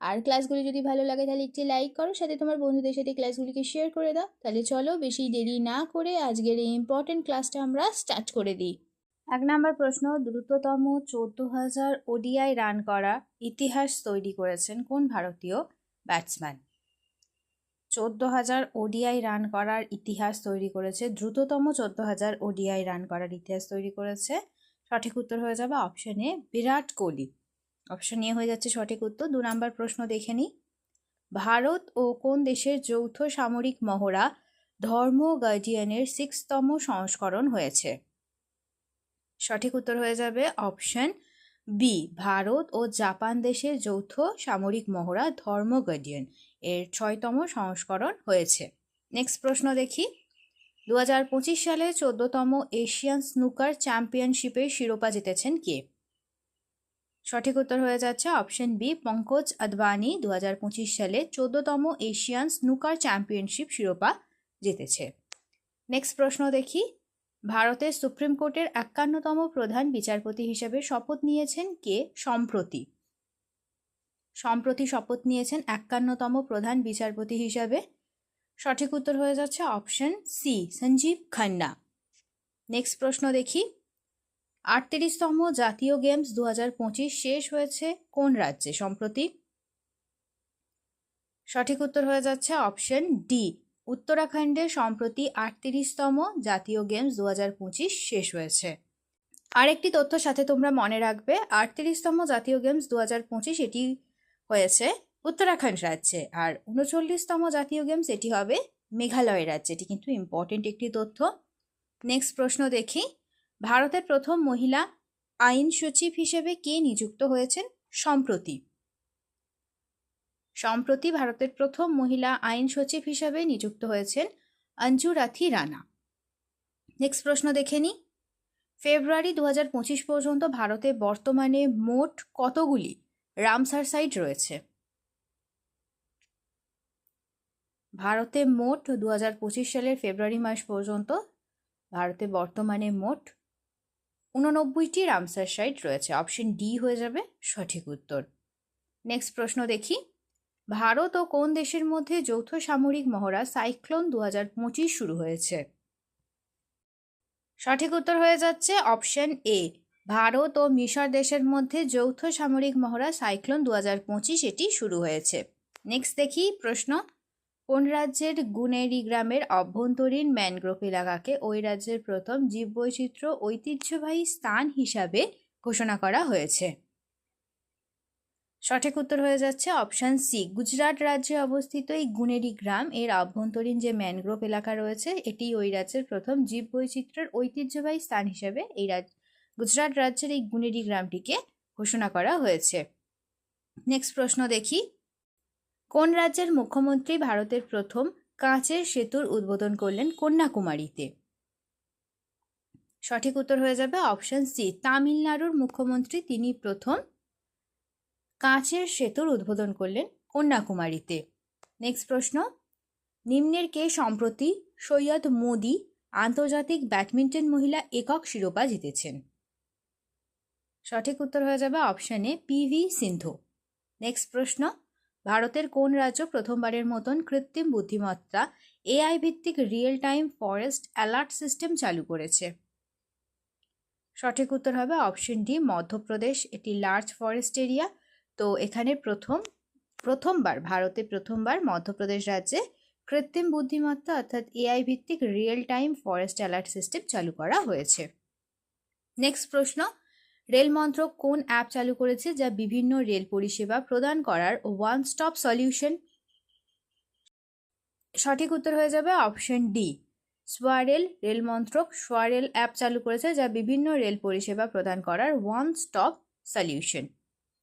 আর ক্লাসগুলি যদি ভালো লাগে তাহলে একটি লাইক করো, সাথে তোমার বন্ধুদের সাথে ক্লাসগুলিকে শেয়ার করে দাও। তাহলে চলো বেশি দেরি না করে আজকের এই ইম্পর্টেন্ট ক্লাসটা আমরা স্টার্ট করে দিই। এক নম্বর প্রশ্ন, দ্রুততম চোদ্দ হাজার ওডিআই রান করা ইতিহাস তৈরি করেছেন কোন ভারতীয় ব্যাটসম্যান চোদ্দ হাজার ওডিআই রান করার ইতিহাস তৈরি করেছে, দ্রুততম চোদ্দ হাজার ওডিআই রান করার ইতিহাস তৈরি করেছে। সঠিক উত্তর হয়ে যাবে অপশনে বিরাট কোহলি। অপশন এ হয়ে যাচ্ছে সঠিক উত্তর। দু নম্বর প্রশ্ন দেখে নিই। ভারত ও কোন দেশের যৌথ সামরিক মহড়া ধর্ম গার্ডিয়ানের সিক্সতম সংস্করণ হয়েছে? সঠিক উত্তর হয়ে যাবে অপশন বি, ভারত ও জাপান দেশের যৌথ সামরিক মহড়া ধর্ম গার্ডিয়ান এর ছয়তম সংস্করণ হয়েছে। নেক্সট প্রশ্ন দেখি। দু হাজার পঁচিশ সালে চোদ্দতম এশিয়ান স্নুকার চ্যাম্পিয়নশিপের শিরোপা জিতেছেন কে? সঠিক উত্তর হয়ে যাচ্ছে অপশন বি, পঙ্কজ আদবানি দু হাজার পঁচিশ সালে চোদ্দতম এশিয়ান স্নুকার চ্যাম্পিয়নশিপ শিরোপা জিতেছে। নেক্সট প্রশ্ন দেখি। ভারতের সুপ্রিম কোর্টের একান্নতম প্রধান বিচারপতি হিসেবে শপথ নিয়েছেন কে? সম্প্রতি। সম্প্রতি শপথ নিয়েছেন একান্নতম প্রধান বিচারপতি হিসাবে। সঠিক উত্তর হয়ে যাচ্ছে option C, Sanjiv Khanna. Next প্রশ্ন দেখি। আটত্রিশতম জাতীয় গেমস দু হাজার পঁচিশ শেষ হয়েছে কোন রাজ্যে? সম্প্রতি সঠিক উত্তর হয়ে যাচ্ছে অপশন ডি। উত্তরাখণ্ডে সম্প্রতি আটত্রিশতম জাতীয় গেমস দু হাজার পঁচিশ শেষ হয়েছে। আরেকটি তথ্য সাথে তোমরা মনে রাখবে, আটত্রিশতম জাতীয় গেমস দু হাজার পঁচিশ এটি হয়েছে উত্তরাখণ্ড রাজ্যে আর উনচল্লিশতম জাতীয় গেমস এটি হবে মেঘালয় রাজ্যে। এটি কিন্তু ইম্পর্টেন্ট একটি তথ্য। নেক্সট প্রশ্ন দেখি। ভারতের প্রথম মহিলা আইন সচিব হিসেবে কে নিযুক্ত হয়েছেন? সম্প্রতি। সম্প্রতি ভারতের প্রথম মহিলা আইন সচিব হিসেবে নিযুক্ত হয়েছেন অঞ্জু রাথি রানা। নেক্সট প্রশ্ন দেখে নিই ফেব্রুয়ারি দু হাজার পঁচিশ পর্যন্ত ভারতে বর্তমানে মোট কতগুলি রামসার সাইট রয়েছে? ভারতে মোট দু হাজার পঁচিশ সালের ফেব্রুয়ারি মাস পর্যন্ত ভারতে বর্তমানে মোট উননব্বইটি রামসার সাইট রয়েছে। অপশন ডি হয়ে যাবে সঠিক উত্তর। নেক্সট প্রশ্ন দেখি। ভারত ও কোন দেশের মধ্যে যৌথ সামরিক মহড়া সাইক্লোন দু হাজার পঁচিশ শুরু হয়েছে? সঠিক উত্তর হয়ে যাচ্ছে অপশন এ। ভারত ও মিশর দেশের মধ্যে যৌথ সামরিক মহড়া সাইক্লোন দু হাজার পঁচিশ এটি শুরু হয়েছে। নেক্সট দেখি প্রশ্ন। কোন রাজ্যের গুনেরি গ্রামের অভ্যন্তরীণ ম্যানগ্রোভ এলাকাকে ওই রাজ্যের প্রথম জীববৈচিত্র্য ঐতিহ্যবাহী স্থান হিসাবে ঘোষণা করা হয়েছে? সঠিক উত্তর হয়ে যাচ্ছে অপশান সি। গুজরাট রাজ্যে অবস্থিত এই গুনেরি গ্রাম এর অভ্যন্তরীণ যে ম্যানগ্রোভ এলাকা রয়েছে, এটি ওই রাজ্যের প্রথম জীববৈচিত্র্যের ঐতিহ্যবাহী স্থান হিসাবে এই রাজ্য গুজরাট রাজ্যের এই গুনেরি গ্রামটিকে ঘোষণা করা হয়েছে। নেক্সট প্রশ্ন দেখি। কোন রাজ্যের মুখ্যমন্ত্রী ভারতের প্রথম কাঁচের সেতুর উদ্বোধন করলেন কন্যাকুমারীতে? সঠিক উত্তর হয়ে যাবে অপশন সি, তামিলনাড়ুর মুখ্যমন্ত্রী তিনি প্রথম কাঁচের সেতুর উদ্বোধন করলেন কন্যাকুমারীতে। নেক্সট প্রশ্ন, নিম্নের কে সম্প্রতি সৈয়দ মোদি আন্তর্জাতিক ব্যাডমিন্টন মহিলা একক শিরোপা জিতেছেন? সঠিক উত্তর হয়ে যাবে অপশানে পিভি সিন্ধু। নেক্সট প্রশ্ন ভারতের কোন রাজ্য প্রথমবারের মতন কৃত্রিম বুদ্ধিমত্তা, এআই ভিত্তিক real time forest alert system চালু করেছে? সঠিক উত্তর হবে অপশন ডি, মধ্যপ্রদেশ। এটি লার্জ ফরেস্ট এরিয়া তো এখানে প্রথম, প্রথমবার, ভারতে প্রথমবার মধ্যপ্রদেশ রাজ্যে কৃত্রিম বুদ্ধিমত্তা অর্থাৎ এআই ভিত্তিক real time forest alert system চালু করা হয়েছে। নেক্সট প্রশ্ন রেল মন্ত্রক কোন অ্যাপ চালু করেছে যা বিভিন্ন রেল পরিষেবা প্রদান করার ওয়ান স্টপ সলিউশন? সঠিক উত্তর হয়ে যাবে অপশন ডি। সোয়ারেল রেল মন্ত্রক সোয়ারেল অ্যাপ চালু করেছে যা বিভিন্ন রেল পরিষেবা প্রদান করার ওয়ান স্টপ সলিউশন।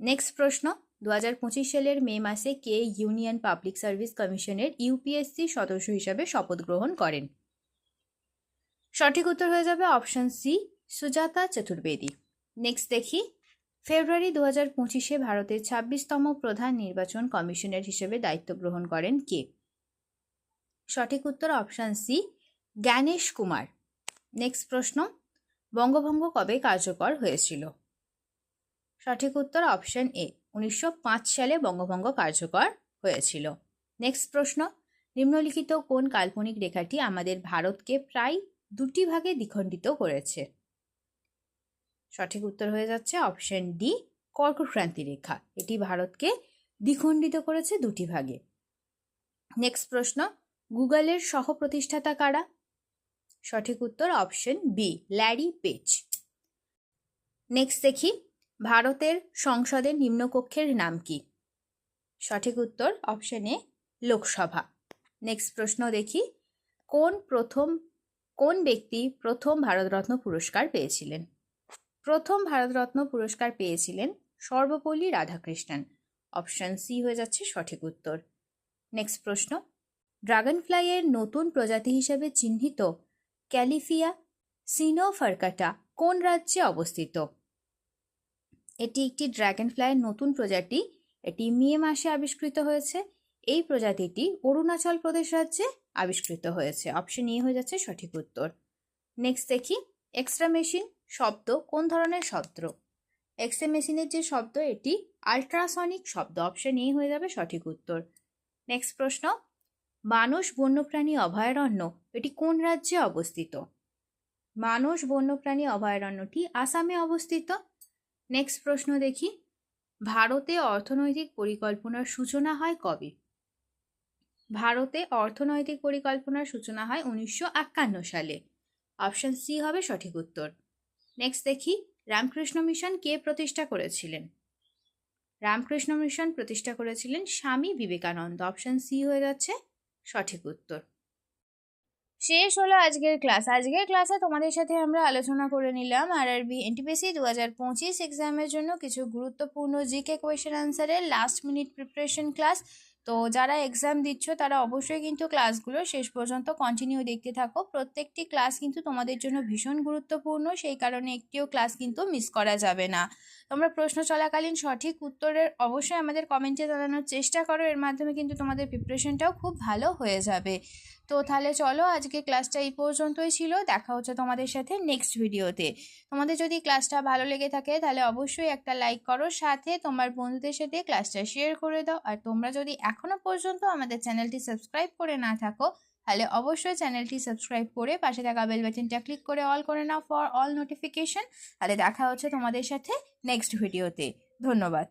নেক্সট প্রশ্ন দু হাজার পঁচিশ সালের মে মাসে কে ইউনিয়ন পাবলিক সার্ভিস কমিশনের ইউপিএসসি সদস্য হিসাবে শপথ গ্রহণ করেন? সঠিক উত্তর হয়ে যাবে option C, Sujata Chaturvedi. Next দেখি। ফেব্রুয়ারি দু হাজার পঁচিশে ভারতের ছাব্বিশতম প্রধান নির্বাচন কমিশনার হিসেবে দায়িত্ব গ্রহণ করেন কে? সঠিক উত্তর option C, Gyanesh Kumar. Next প্রশ্ন, বঙ্গভঙ্গ কবে কার্যকর হয়েছিল? সঠিক উত্তর অপশান এ, উনিশশো পাঁচ সালে বঙ্গভঙ্গ কার্যকর হয়েছিল। নেক্সট প্রশ্ন, নিম্নলিখিত কোন কাল্পনিক রেখাটি আমাদের ভারতকে প্রায় দুটি ভাগে দ্বিখণ্ডিত করেছে? সঠিক উত্তর হয়ে যাচ্ছে অপশন ডি, কর্কক্রান্তি রেখা। এটি ভারতকে দ্বিখণ্ডিত করেছে দুটি ভাগে। নেক্সট প্রশ্ন, গুগলের সহ প্রতিষ্ঠাতা কারা? সঠিক উত্তর option B, Larry Page. Next দেখি, ভারতের সংসদের নিম্নকক্ষের নাম কি? সঠিক উত্তর অপশন এ, লোকসভা। নেক্সট প্রশ্ন দেখি, কোন প্রথম, কোন ব্যক্তি প্রথম ভারতরত্ন পুরস্কার পেয়েছিলেন? প্রথম ভারতরত্ন পুরস্কার পেয়েছিলেন সর্বপল্লী রাধাকৃষ্ণন। অপশন সি হয়ে যাচ্ছে সঠিক উত্তর। নেক্সট প্রশ্ন। ড্রাগন ফ্লাইয়ের নতুন প্রজাতি হিসেবে চিহ্নিত ক্যালিফিয়া সিনোফার্কাটা কোন রাজ্যে অবস্থিত? এটি একটি ড্রাগন ফ্লাইয়ের নতুন প্রজাতি, এটি মে মাসে আবিষ্কৃত হয়েছে। এই প্রজাতিটি অরুণাচল প্রদেশ রাজ্যে আবিষ্কৃত হয়েছে। অপশন ই হয়ে যাচ্ছে সঠিক উত্তর। নেক্সট দেখি। এক্সট্রা মেশিন শব্দ কোন ধরনের শব্দ? এক্সট্রা মেশিনের যে শব্দ, এটি আল্ট্রাসনিক শব্দ। অপশন এ হয়ে যাবে সঠিক উত্তর। নেক্সট প্রশ্ন মানস বন্যপ্রাণী অভয়ারণ্য, এটি কোন রাজ্যে অবস্থিত? মানস বন্যপ্রাণী অভয়ারণ্যটি আসামে অবস্থিত। নেক্সট প্রশ্ন দেখি, ভারতে অর্থনৈতিক পরিকল্পনার সূচনা হয় কবে? ভারতে অর্থনৈতিক পরিকল্পনার সূচনা হয় উনিশশো একান্ন সালে। অপশন সি হবে সঠিক উত্তর। নেক্সট দেখি, রামকৃষ্ণ মিশন কে প্রতিষ্ঠা করেছিলেন? রামকৃষ্ণ মিশন প্রতিষ্ঠা করেছিলেন স্বামী বিবেকানন্দ। অপশন সি হয়ে যাচ্ছে, সঠিক উত্তর। শেষ হলো আজকের ক্লাস। আজকের ক্লাসে তোমাদের সাথে আমরা আলোচনা করে নিলাম আর আরবি এনটিপিসি দু হাজার পঁচিশ এক্সামের জন্য কিছু গুরুত্বপূর্ণ জিকে কোয়েশ্চেন আনসারের লাস্ট মিনিট প্রিপারেশন ক্লাস তো যারা এক্সাম দিচ্ছ, তারা অবশ্যই কিন্তু ক্লাসগুলো শেষ পর্যন্ত কন্টিনিউ দেখতে থাকো। প্রত্যেকটি ক্লাস কিন্তু তোমাদের জন্য ভীষণ গুরুত্বপূর্ণ, সেই কারণে একটিও ক্লাস কিন্তু মিস করা যাবে না। তোমরা প্রশ্ন চলাকালীন সঠিক উত্তরের অবশ্যই আমাদের কমেন্টে জানানোর চেষ্টা করো, এর মাধ্যমে কিন্তু তোমাদের প্রিপারেশনটাও খুব ভালো হয়ে যাবে। তো তাহলে চলো আজকে ক্লাসটা এই পর্যন্তই ছিল। দেখা হচ্ছে তোমাদের সাথে নেক্সট ভিডিওতে তোমাদের যদি ক্লাসটা ভালো লেগে থাকে তাহলে অবশ্যই একটা লাইক করো, সাথে তোমার বন্ধুদের সাথে ক্লাসটা শেয়ার করে দাও। আর তোমরা যদি এখনও পর্যন্ত আমাদের চ্যানেলটি সাবস্ক্রাইব করে না থাকো, তাহলে অবশ্যই চ্যানেলটি সাবস্ক্রাইব করে পাশে থাকা বেল বাটনটা ক্লিক করে অল করে নাও ফর অল নোটিফিকেশন তাহলে দেখা হচ্ছে তোমাদের সাথে নেক্সট ভিডিওতে ধন্যবাদ।